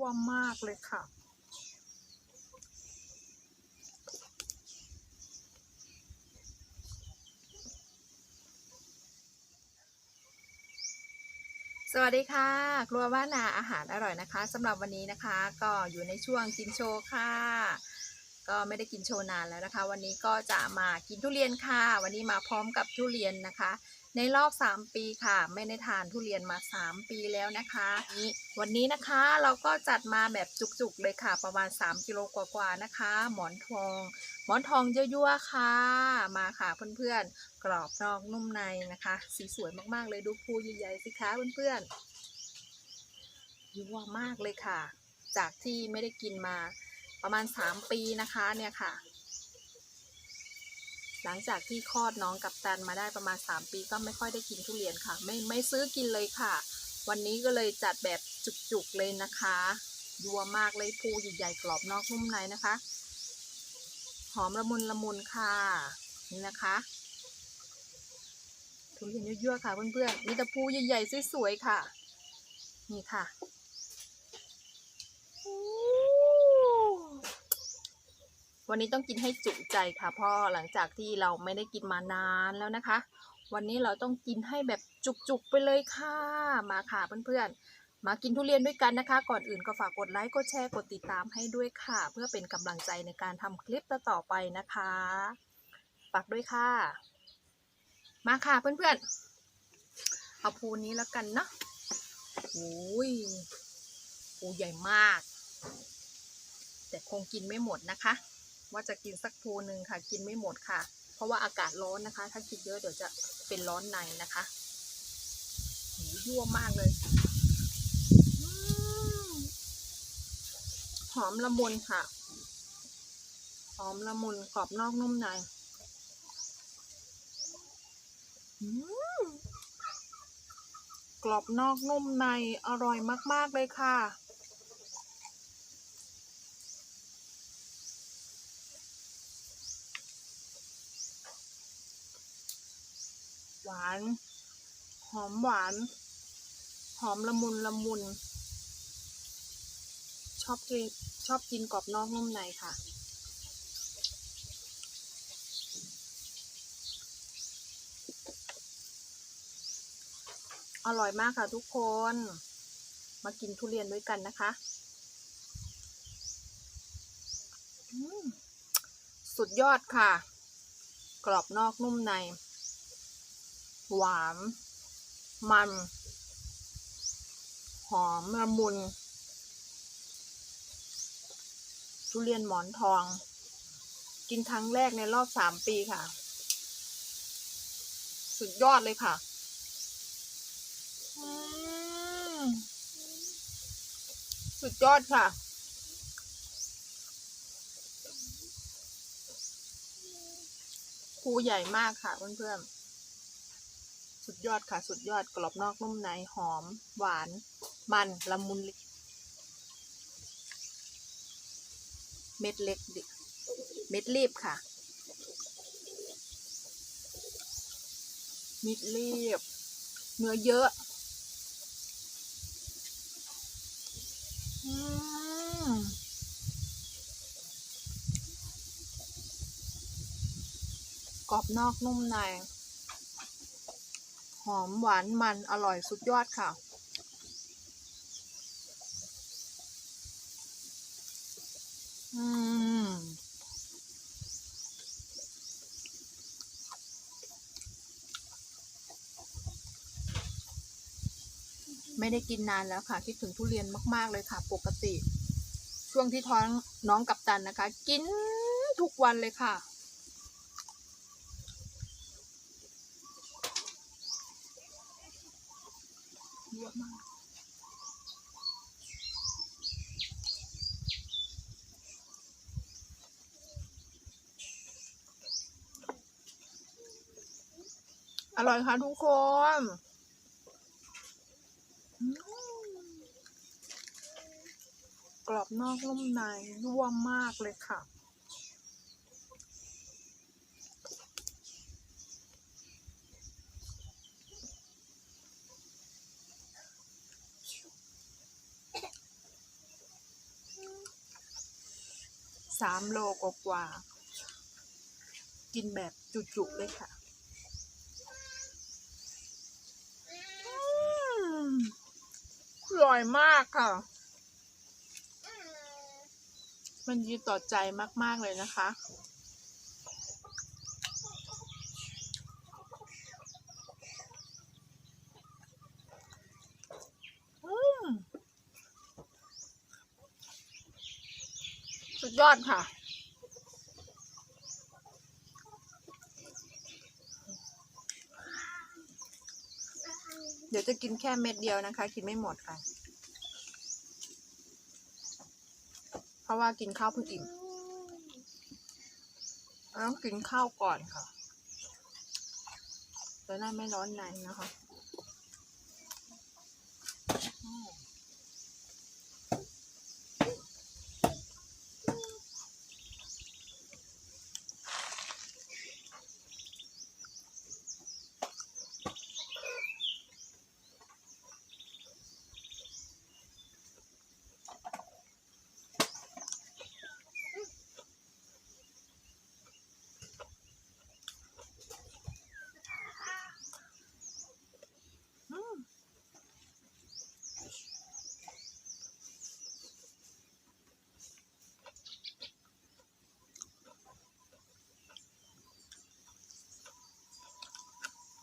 ว่ามากเลยค่ะ สวัสดีค่ะ ครัวบ้านนาอาหารอร่อยนะคะสำหรับวันนี้นะคะ ก็อยู่ในช่วงกินโชว์ค่ะก็ไม่ได้กินโชว์นานแล้วนะคะ วันนี้ก็จะมากินทุเรียนค่ะ วันนี้มาพร้อมกับทุเรียนนะคะ ในรอบ 3 ปีค่ะ ไม่ได้ทานทุเรียนมา 3 ปีแล้วนะคะนี่วันนี้นะคะเราก็จัดมาแบบจุกๆเลยค่ะ ประมาณ 3กิโลกว่าๆนะคะ หมอนทอง หมอนทองยั่วๆค่ะ มาค่ะเพื่อนๆ กรอบนอกนุ่มในนะคะ สีสวยมากๆเลยดูภูใหญ่ๆสิคะเพื่อนๆยั่วมากเลยค่ะ จากที่ไม่ได้กินมาประมาณ 3 ปีนะคะเนี่ยค่ะ หลังจากที่คลอดน้องกับตันมาได้ประมาณ 3 ปีก็ไม่ค่อยได้กินทุเรียนค่ะ ไม่ไม่ซื้อกินเลยค่ะ วันนี้ก็เลยจัดแบบจุกๆเลยนะคะยัวมากเลยภูใหญ่ๆกรอบนอกนุ่มในนะคะ หอมละมุนละมุนค่ะ นี่นะคะทุเรียนยั่วๆค่ะเพื่อนๆมีแต่ภูใหญ่ๆสวยๆค่ะ นี่ค่ะ วันนี้ต้องกินให้จุใจค่ะเพราะหลังจากที่เราไม่ได้กินมานานแล้วนะคะ วันนี้เราต้องกินให้แบบจุกๆไปเลยค่ะมาค่ะเพื่อนๆ มากินทุเรียนด้วยกันนะคะ ก่อนอื่นก็ฝากกดไลค์กดแชร์กดติดตามให้ด้วยค่ะ เพื่อเป็นกำลังใจในการทำคลิปต่อไปนะคะฝากด้วยค่ะ มาค่ะเพื่อนๆเอาภูนี้แล้วกันเนาะโอ้ยภูใหญ่มาก แต่คงกินไม่หมดนะคะ ว่าจะกินสักภูหนึ่งค่ะ กินไม่หมดค่ะ เพราะว่าอากาศร้อนนะคะ ถ้ากินเยอะเดี๋ยวจะเป็นร้อนในนะคะโหยั่วมากเลยหอมละมุนค่ะ หอมละมุนกรอบนอกนุ่มในอืมกรอบนอกนุ่มในอร่อยมาก ๆ เลยค่ะ หวาน หอมหวาน หอมละมุนละมุน ชอบกินชอบกินกรอบนอกนุ่มในค่ะ อร่อยมากค่ะทุกคน มากินทุเรียนด้วยกันนะคะสุดยอดค่ะ กรอบนอกนุ่มใน หวาน มัน หอมละมุน ทุเรียนหมอนทอง กินครั้งแรกในรอบสามปีค่ะ สุดยอดเลยค่ะสุดยอดค่ะ ภูใหญ่มากค่ะเพื่อนๆ สุดยอดค่ะ สุดยอดกรอบนอกนุ่มในหอม หวาน มันละมุนลิเม็ดเล็กเม็ดรีบค่ะเม็ดรีบเนื้อเยอะกรอบนอกนุ่มใน อมหวานมันอร่อยสุดยอดค่ะ อืม ไม่ได้กินนานแล้วค่ะ คิดถึงทุเรียนมาก ๆ เลยค่ะ ปกติ ช่วงที่ท้องน้องกับตันนะคะ กินทุกวันเลยค่ะ อะมากอร่อยค่ะทุกคนกรอบนอกนุ่มในร่วมมากเลยค่ะ สามโลกว่า กินแบบจุๆเลยค่ะอืมอร่อยมากค่ะ มันดีต่อใจมาก ๆ เลยนะคะ อืม สุดยอดค่ะ เดี๋ยวจะกินแค่เม็ดเดียวนะคะ กินไม่หมดค่ะ เพราะว่ากินข้าวเพิ่งอิ่มต้องกินข้าวก่อนค่ะจะได้ไม่ร้อนในนะคะ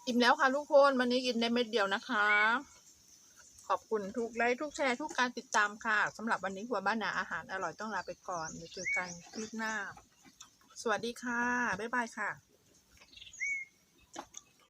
อิ่มแล้วค่ะทุกคนวันนี้กินได้เม็ดเดียวนะคะ ขอบคุณทุกไลค์ทุกแชร์ทุกการติดตามค่ะสำหรับวันนี้หัวบ้านนาอาหารอร่อยต้องลาไปก่อนเดี๋ยวเจอกันคลิปหน้า สวัสดีค่ะ บ๊ายบายค่ะ